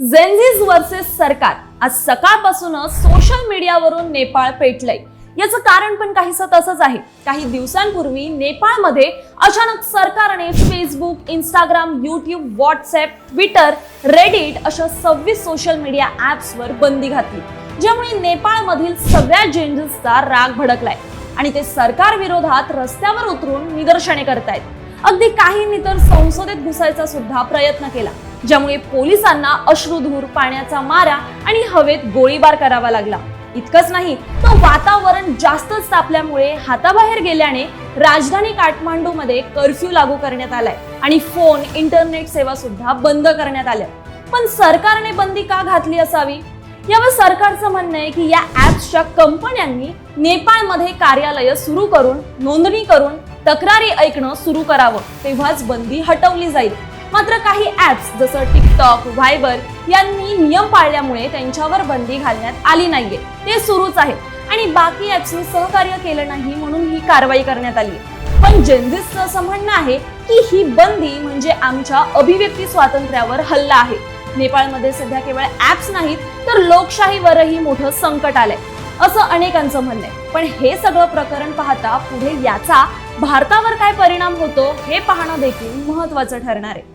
जेनझीज versus सरकार. आज सकाळपासूनच सोशल मीडियावरून नेपाळ पेटलंय. याचं कारण पण काहीसं तसंच आहे. काही दिवसांपूर्वी नेपाळमध्ये अचानक सरकारने Facebook Instagram YouTube WhatsApp Twitter Reddit अशा सव्वीस सोशल मीडिया ऍप्सवर बंदी घातली. ज्यामुळे नेपाळमधील सगळ्या जेंजेसचा राग भडकलाय. आणि ते सरकार विरोधात रस्त्यावर उतरून निदर्शने करतायत. अगदी काहींनी तर संसदेत घुसायचा सुद्धा प्रयत्न केला ज्यामुळे पोलिसांना अश्रुधूर पाण्याचा मारा आणि हवेत गोळीबार करावा लागला. इतकंच नाही तर वातावरण जास्तच तापल्यामुळे हाताबाहेर गेल्याने राजधानी काठमांडूमध्ये कर्फ्यू लागू करण्यात आलाय आणि फोन इंटरनेट सेवा सुद्धा बंद करण्यात आल्या. पण सरकारने बंदी का घातली असावी? यावर सरकारचं म्हणणं आहे की या ऍप्सच्या कंपन्यांनी नेपाळमध्ये कार्यालय सुरू करून नोंदणी करून तक्रारी ऐकणं सुरू करावं तेव्हाच बंदी हटवली जाईल. मात्र काही ऍप्स जसं टिकटॉक व्हायबर यांनी नियम पाळल्यामुळे त्यांच्यावर बंदी घालण्यात आली नाहीये. ते सुरूच आहे आणि बाकी ऍप्सनी सहकार्य केलं नाही म्हणून ही कारवाई करण्यात आली आहे पण जेनझिसचं असं म्हणणं आहे की ही बंदी म्हणजे आमच्या अभिव्यक्ती स्वातंत्र्यावर हल्ला आहे. नेपाळमध्ये सध्या केवळ ऍप्स नाहीत तर लोकशाहीवरही मोठं संकट आलंय. असं अनेकांचं म्हणणं आहे. पण हे सगळं प्रकरण पाहता पुढे याचा भारतावर काय परिणाम होतो हे पाहणं देखील महत्वाचं ठरणार आहे.